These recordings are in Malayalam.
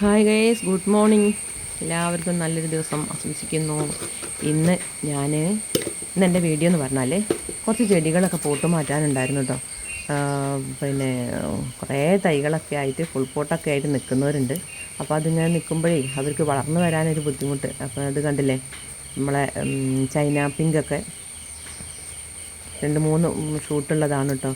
ഹായ് ഗേസ് ഗുഡ് മോർണിംഗ് എല്ലാവർക്കും നല്ലൊരു ദിവസം ആശംസിക്കുന്നു. ഇന്ന് ഞാൻ ഇന്ന് എന്റെ വീഡിയോ എന്ന് പറഞ്ഞാൽ കുറച്ച് ചെടികളൊക്കെ പോട്ട് മാറ്റാനുണ്ടായിരുന്നു കേട്ടോ പിന്നെ കുറേ തൈകളൊക്കെ ആയിട്ട് ഫുൾ പോട്ടൊക്കെ ആയിട്ട് നിൽക്കുന്നവരുണ്ട്. അപ്പോൾ അതിങ്ങനെ നിൽക്കുമ്പോഴേ അവർക്ക് വളർന്നു വരാനൊരു ബുദ്ധിമുട്ട്. അപ്പോൾ അത് കണ്ടില്ലേ? നമ്മളെ ചൈന പിങ്കൊക്കെ രണ്ട് മൂന്ന് ഷൂട്ടുള്ളതാണ് കേട്ടോ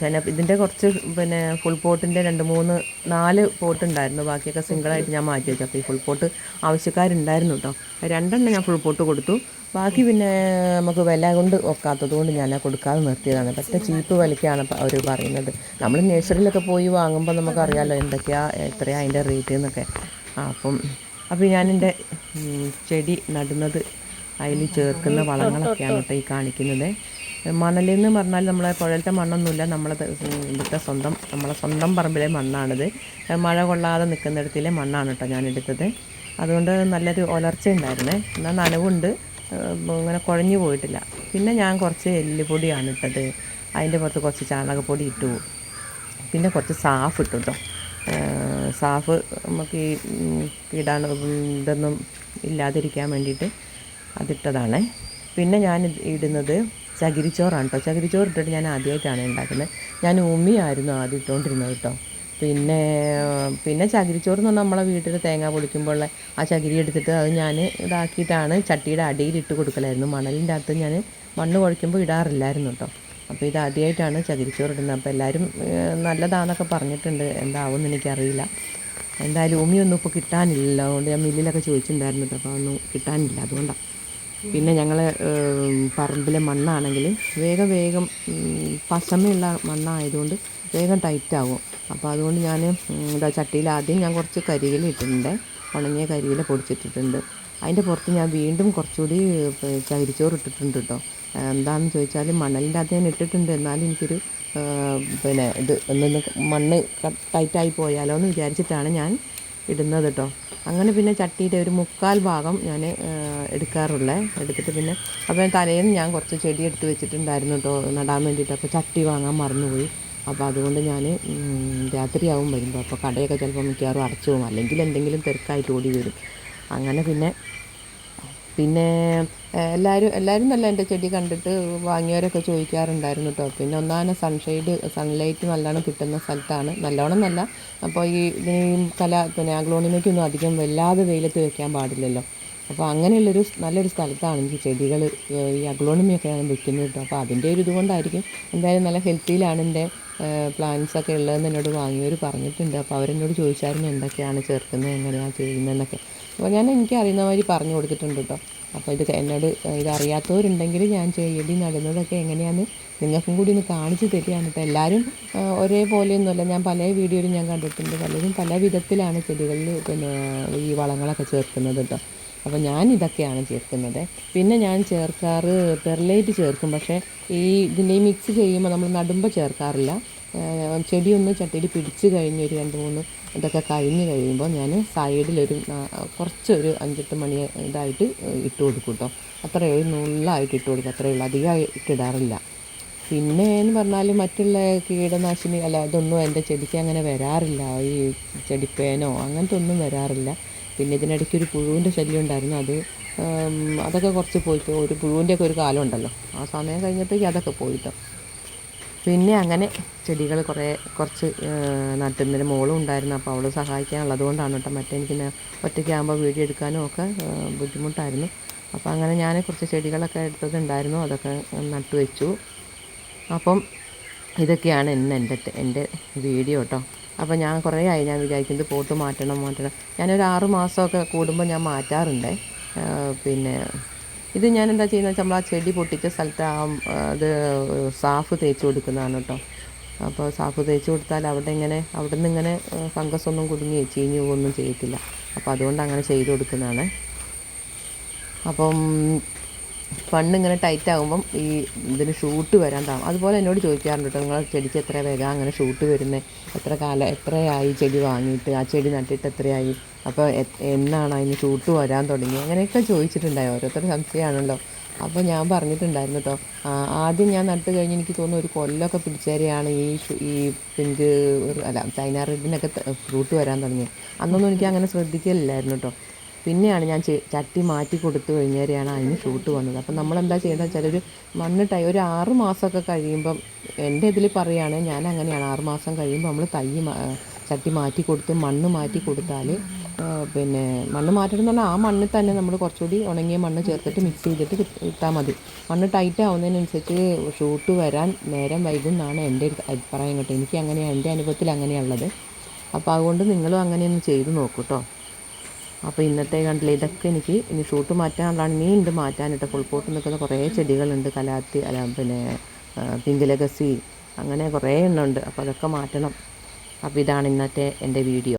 ചൈന ഇതിന്റെ കുറച്ച് പിന്നെ ഫുൾ പോട്ടിന്റെ രണ്ട് മൂന്ന് നാല് പോട്ട് ഉണ്ടായിരുന്നു. ബാക്കിയൊക്കെ സിംഗിളായിട്ട് ഞാൻ മാറ്റി വെച്ചു. അപ്പോൾ ഈ ഫുൾ പോട്ട് ആവശ്യക്കാരുണ്ടായിരുന്നു കേട്ടോ രണ്ടെണ്ണം ഞാൻ ഫുൾ പോട്ട് കൊടുത്തു. ബാക്കി പിന്നെ നമുക്ക് വില കൊണ്ട് ഒക്കാത്തത് കൊണ്ട് ഞാൻ കൊടുക്കാതെ നിർത്തിയതാണ്. പറ്റ ചീപ്പ് വിലയ്ക്കാണ് അവർ പറയുന്നത്. നമ്മൾ നേഴ്സറിയിലൊക്കെ പോയി വാങ്ങുമ്പോൾ നമുക്കറിയാമല്ലോ എന്തൊക്കെയാ എത്രയാണ് അതിന്റെ റേറ്റ് എന്നൊക്കെ. അപ്പം അപ്പോൾ ഉം, ചെടി നടുന്നത് അതിൽ ചേർക്കുന്ന വളങ്ങളൊക്കെയാണ് കേട്ടോ ഈ കാണിക്കുന്നത്. മണലെന്ന് പറഞ്ഞാൽ നമ്മളെ പുഴയിലത്തെ മണ്ണൊന്നുമില്ല. നമ്മളെ ഇവിടുത്തെ സ്വന്തം നമ്മളെ സ്വന്തം പറമ്പിലെ മണ്ണാണിത്. മഴ കൊള്ളാതെ നിൽക്കുന്നിടത്തിലെ മണ്ണാണ് കേട്ടോ ഞാൻ എടുത്തത് അതുകൊണ്ട് നല്ലൊരു ഒലർച്ച ഉണ്ടായിരുന്നേ. എന്നാൽ നനവുണ്ട്. ഇങ്ങനെ കുഴഞ്ഞു പോയിട്ടില്ല. പിന്നെ ഞാൻ കുറച്ച് എല്ലുപൊടിയാണ് ഇട്ടത്. അതിന്റെ പുറത്ത് കുറച്ച് ചാണകപ്പൊടി ഇട്ടു. പിന്നെ കുറച്ച് സാഫ് ഇട്ടു കേട്ടോ. സാഫ് നമുക്ക് ഈ കീടാണു ഇതൊന്നും ഇല്ലാതിരിക്കാൻ വേണ്ടിയിട്ട് അതിട്ടതാണ്. പിന്നെ ഞാൻ ഇടുന്നത് ചകിരിച്ചോറാണ് കേട്ടോ. ചകിരിച്ചോറ് ഇട്ടിട്ട് ഞാൻ ആദ്യമായിട്ടാണ് ഉണ്ടാക്കുന്നത്. ഞാൻ ഉമ്മിയായിരുന്നു ആദ്യം ഇട്ടുകൊണ്ടിരുന്നത് കേട്ടോ. പിന്നെ പിന്നെ ചകിരിച്ചോറ് എന്ന് പറഞ്ഞാൽ നമ്മളെ വീട്ടിൽ തേങ്ങ പൊളിക്കുമ്പോൾ ആ ചകിരി എടുത്തിട്ട് അത് ഞാൻ ഇതാക്കിയിട്ടാണ് ചട്ടിയുടെ അടിയിൽ ഇട്ട് കൊടുക്കലായിരുന്നു. മണലിന്റെ അകത്ത് ഞാൻ മണ്ണ് കുഴയ്ക്കുമ്പോൾ ഇടാറില്ലായിരുന്നു കേട്ടോ. അപ്പോൾ ഇത് ആദ്യമായിട്ടാണ് ചകിരിച്ചോറ് ഇടുന്നത്. അപ്പോൾ എല്ലാവരും നല്ലതാണെന്നൊക്കെ പറഞ്ഞിട്ടുണ്ട്. എന്താവും എനിക്കറിയില്ല. എന്തായാലും ഉമിയൊന്നും ഇപ്പോൾ കിട്ടാനില്ല. അതുകൊണ്ട് ഞാൻ മില്ലിലൊക്കെ ചോദിച്ചിട്ടുണ്ടായിരുന്നു കേട്ടോ. അപ്പോൾ ഒന്നും കിട്ടാനില്ല. അതുകൊണ്ടാണ്. പിന്നെ ഞങ്ങൾ പറമ്പിലെ മണ്ണാണെങ്കിൽ വേഗം വേഗം പശമയുള്ള മണ്ണായതുകൊണ്ട് വേഗം ടൈറ്റ് ആവും അപ്പോൾ അതുകൊണ്ട് ഞാൻ എന്താ ചട്ടിയിൽ ആദ്യം ഞാൻ കുറച്ച് കരിയില ഇട്ടിട്ടുണ്ട്. ഉണങ്ങിയ കരിയില പൊടിച്ചിട്ടിട്ടുണ്ട്. അതിന്റെ പുറത്ത് ഞാൻ വീണ്ടും കുറച്ചുകൂടി ചകിരിച്ചോറ് ഇട്ടിട്ടുണ്ട് കേട്ടോ എന്താണെന്ന് ചോദിച്ചാൽ മണലിന്റെ അത് ഞാൻ ഇട്ടിട്ടുണ്ട്. എന്നാലും എനിക്കൊരു പിന്നെ ഇത് ഒന്ന് മണ്ണ് ടൈറ്റായി പോയാലോ എന്ന് വിചാരിച്ചിട്ടാണ് ഞാൻ ഇടുന്നത് കേട്ടോ അങ്ങനെ പിന്നെ ചട്ടിയുടെ ഒരു മുക്കാൽ ഭാഗം ഞാൻ എടുക്കാറുള്ളത് എടുത്തിട്ട് പിന്നെ അപ്പോൾ തലേന്ന് ഞാൻ കുറച്ച് ചെടി എടുത്ത് വെച്ചിട്ടുണ്ടായിരുന്നു കേട്ടോ നടാൻ വേണ്ടിയിട്ട്. അപ്പോൾ ചട്ടി വാങ്ങാൻ മറന്നുപോയി. അപ്പോൾ അതുകൊണ്ട് ഞാൻ രാത്രിയാവും വരുമ്പോൾ അപ്പോൾ കടയൊക്കെ ചിലപ്പോൾ മിക്കവാറും അടച്ചു പോകും. അല്ലെങ്കിൽ എന്തെങ്കിലും തിരക്കായിട്ട് ഓടി വരും. അങ്ങനെ പിന്നെ പിന്നെ എല്ലാവരും എല്ലാവരും നല്ല എന്റെ ചെടി കണ്ടിട്ട് വാങ്ങിയവരൊക്കെ ചോദിക്കാറുണ്ടായിരുന്നു കേട്ടോ പിന്നെ ഒന്നാമത് സൺഷെയ്ഡ് സൺലൈറ്റ് നല്ലോണം കിട്ടുന്ന സ്ഥലത്താണ്. നല്ലോണം നല്ല. അപ്പോൾ ഈ കല പിന്നെ അഗ്ലോണിമയ്ക്കൊന്നും അധികം വല്ലാതെ വെയിലത്ത് വെക്കാൻ പാടില്ലല്ലോ. അപ്പോൾ അങ്ങനെയുള്ളൊരു നല്ലൊരു സ്ഥലത്താണ് എനിക്ക് ചെടികൾ ഈ അഗ്ലോണിമയൊക്കെ ഞാൻ വെക്കുന്നത് കേട്ടോ അപ്പോൾ അതിന്റെ ഒരു ഇതുകൊണ്ടായിരിക്കും എന്തായാലും നല്ല ഹെൽത്തിയിലാണ് എന്റെ പ്ലാന്റ്സ് ഒക്കെ ഉള്ളതെന്ന് എന്നോട് വാങ്ങിയവർ പറഞ്ഞിട്ടുണ്ട്. അപ്പോൾ അവരെന്നോട് ചോദിച്ചായിരുന്നു എന്തൊക്കെയാണ് ചേർക്കുന്നത് എങ്ങനെയാണ് ചെയ്യുന്നതെന്നൊക്കെ. അപ്പോൾ ഞാൻ എനിക്ക് അറിയുന്ന മാതിരി പറഞ്ഞു കൊടുത്തിട്ടുണ്ട് കേട്ടോ അപ്പോൾ ഇത് എന്നോട് ഇത് അറിയാത്തവരുണ്ടെങ്കിൽ ഞാൻ ചെടി നടുന്നതൊക്കെ എങ്ങനെയാണ് നിങ്ങൾക്കും കൂടി ഒന്ന് കാണിച്ചു തരികയാണ് കേട്ടോ എല്ലാവരും ഒരേപോലെയൊന്നുമല്ല. ഞാൻ പല വീഡിയോയിലും ഞാൻ കണ്ടിട്ടുണ്ട്. പലരും പല വിധത്തിലാണ് ചെടികളിൽ പിന്നെ ഈ വളങ്ങളൊക്കെ ചേർക്കുന്നത് കേട്ടോ അപ്പോൾ ഞാൻ ഇതൊക്കെയാണ് ചേർക്കുന്നത്. പിന്നെ ഞാൻ ചേർക്കാറ് പെർലൈറ്റ് ചേർക്കും. പക്ഷേ ഈ ഇതിന്റെ മിക്സ് ചെയ്യുമ്പോൾ നമ്മൾ നടുമ്പോൾ ചേർക്കാറില്ല. ഏഹ് ചെടി ഒന്ന് ചട്ടിയിൽ പിടിച്ച് കഴിഞ്ഞ് ഒരു രണ്ട് മൂന്ന് ഇതൊക്കെ കഴിഞ്ഞ് കഴിയുമ്പോൾ ഞാൻ സൈഡിലൊരു കുറച്ച് കുറച്ചൊരു അഞ്ചെട്ട് മണി ഇതായിട്ട് ഇട്ട് കൊടുക്കും കേട്ടോ അത്രയേ ഒരു നുള്ളായിട്ട് ഇട്ട് കൊടുക്കും. അത്രയേ ഉള്ളൂ. അധികമായിട്ട് ഇടാറില്ല. പിന്നെ എന്ന് പറഞ്ഞാൽ മറ്റുള്ള കീടനാശിനി അല്ല ഇതൊന്നും എന്റെ ചെടിക്ക് അങ്ങനെ വരാറില്ല. ഈ ചെടിപ്പേനോ അങ്ങനത്തെ ഒന്നും വരാറില്ല. പിന്നെ ഇതിനിടയ്ക്ക് ഒരു പുഴുവിന്റെ ശല്യം ഉണ്ടായിരുന്നു. അത് അതൊക്കെ കുറച്ച് പോയിട്ട് ഒരു പുഴുവിന്റെയൊക്കെ ഒരു കാലം ഉണ്ടല്ലോ. ആ സമയം കഴിഞ്ഞപ്പോഴേക്കും അതൊക്കെ പോയിട്ടോ പിന്നെ അങ്ങനെ ചെടികൾ കുറേ കുറച്ച് നട്ടുന്നതിന് മോളും ഉണ്ടായിരുന്നു. അപ്പോൾ അവൾ സഹായിക്കാനുള്ളത് കൊണ്ടാണ് കേട്ടോ. മറ്റേ എനിക്ക് ഒറ്റയ്ക്കാകുമ്പോൾ വീഡിയോ എടുക്കാനും ഒക്കെ ബുദ്ധിമുട്ടായിരുന്നു. അപ്പോൾ അങ്ങനെ ഞാൻ കുറച്ച് ചെടികളൊക്കെ എടുത്തതുണ്ടായിരുന്നു. അതൊക്കെ നട്ടു വെച്ചു. അപ്പം ഇതൊക്കെയാണ് ഇന്ന് എന്റെ എന്റെ വീഡിയോ കേട്ടോ. അപ്പോൾ ഞാൻ കുറേ ആയി. ഞാൻ വിചാരിക്കുന്നത് പോട്ട് മാറ്റണം മാറ്റണം. ഞാനൊരു ആറ് മാസമൊക്കെ കൂടുമ്പോൾ ഞാൻ മാറ്റാറുണ്ട്. പിന്നെ ഇത് ഞാൻ എന്താ ചെയ്യുന്നത് നമ്മൾ ആ ചെടി പൊട്ടിച്ച സ്ഥലത്ത് ആ അത് സാഫ് തേച്ച് കൊടുക്കുന്നതാണ് കേട്ടോ. അപ്പോൾ സാഫ് തേച്ച് കൊടുത്താൽ അവിടെ ഇങ്ങനെ അവിടെ നിന്ന് ഇങ്ങനെ ഫംഗസ് ഒന്നും കുടുങ്ങി ചീഞ്ഞു പോകുകയൊന്നും ചെയ്യത്തില്ല. അപ്പോൾ അതുകൊണ്ട് അങ്ങനെ ചെയ്ത് കൊടുക്കുന്നതാണ്. അപ്പം ഫണ്ട് ഇങ്ങനെ ടൈറ്റ് ആകുമ്പം ഈ ഇതിന് ഷൂട്ട് വരാൻ താമസം അതുപോലെ എന്നോട് ചോദിക്കാറുണ്ട് കേട്ടോ നിങ്ങൾ ചെടിക്ക് എത്ര വേഗം അങ്ങനെ ഷൂട്ട് വരുന്നത് എത്ര കാലം എത്രയായി ചെടി വാങ്ങിയിട്ട്? ആ ചെടി നട്ടിട്ട് എത്രയായി? അപ്പോൾ എന്നാണ് അതിന് ഷൂട്ട് വരാൻ തുടങ്ങി അങ്ങനെയൊക്കെ ചോദിച്ചിട്ടുണ്ടായി. ഓരോരുത്തർ സംശയമാണല്ലോ. അപ്പോൾ ഞാൻ പറഞ്ഞിട്ടുണ്ടായിരുന്നു കേട്ടോ ആദ്യം ഞാൻ നട്ട് കഴിഞ്ഞ് എനിക്ക് തോന്നുന്നു ഒരു കൊല്ലമൊക്കെ പിടിച്ചേരെയാണ് ഈ ഈ പിങ്ക് അല്ല ചൈന റെഡിനൊക്കെ ഫ്രൂട്ട് വരാൻ തുടങ്ങിയത് അന്നൊന്നും എനിക്ക് അങ്ങനെ ശ്രദ്ധിക്കലില്ലായിരുന്നു കേട്ടോ പിന്നെയാണ് ഞാൻ ചട്ടി മാറ്റി കൊടുത്തു കഴിഞ്ഞേരെയാണ് അതിന് ഷൂട്ട് വന്നത്. അപ്പം നമ്മളെന്താ ചെയ്യേണ്ടത് വെച്ചാൽ ഒരു മണ്ണ് ടൈ ഒരു ആറ് മാസമൊക്കെ കഴിയുമ്പം എന്റെ ഇതിൽ പറയുകയാണെങ്കിൽ ഞാൻ അങ്ങനെയാണ്. ആറ് മാസം കഴിയുമ്പോൾ നമ്മൾ തൈ ചട്ടി മാറ്റി കൊടുത്ത് മണ്ണ് മാറ്റി കൊടുത്താൽ പിന്നെ മണ്ണ് മാറ്റണം എന്ന് പറഞ്ഞാൽ ആ മണ്ണിൽ തന്നെ നമ്മൾ കുറച്ചുകൂടി ഉണങ്ങിയ മണ്ണ് ചേർത്തിട്ട് മിക്സ് ചെയ്തിട്ട് ഇട്ടാൽ മതി. മണ്ണ് ടൈറ്റ് ആവുന്നതിനനുസരിച്ച് ഷൂട്ട് വരാൻ നേരം വൈകും എന്നാണ് എന്റെ അഭിപ്രായം കേട്ടോ. എനിക്ക് അങ്ങനെയാണ് എന്റെ അനുഭവത്തിൽ അങ്ങനെയുള്ളത് അപ്പോൾ അതുകൊണ്ട് നിങ്ങളും അങ്ങനെയൊന്ന് ചെയ്ത് നോക്കൂ കേട്ടോ. അപ്പോൾ ഇന്നത്തെ കണ്ടില്ല ഇതൊക്കെ എനിക്ക് ഇനി ഷൂട്ട് മാറ്റാനുള്ളതാണ്. ഇനി ഉണ്ട് മാറ്റാനിട്ട് ഫുൾ പോട്ട് നിൽക്കുന്ന കുറേ ചെടികളുണ്ട്. കലാത്തി അല്ല പിന്നെ പിങ്കിലഗസി പിങ്ക് ലെഗസി അങ്ങനെ കുറേ എണ്ണം ഉണ്ട് അപ്പോൾ അതൊക്കെ മാറ്റണം. അപ്പോൾ ഇതാണ് ഇന്നത്തെ എന്റെ വീഡിയോ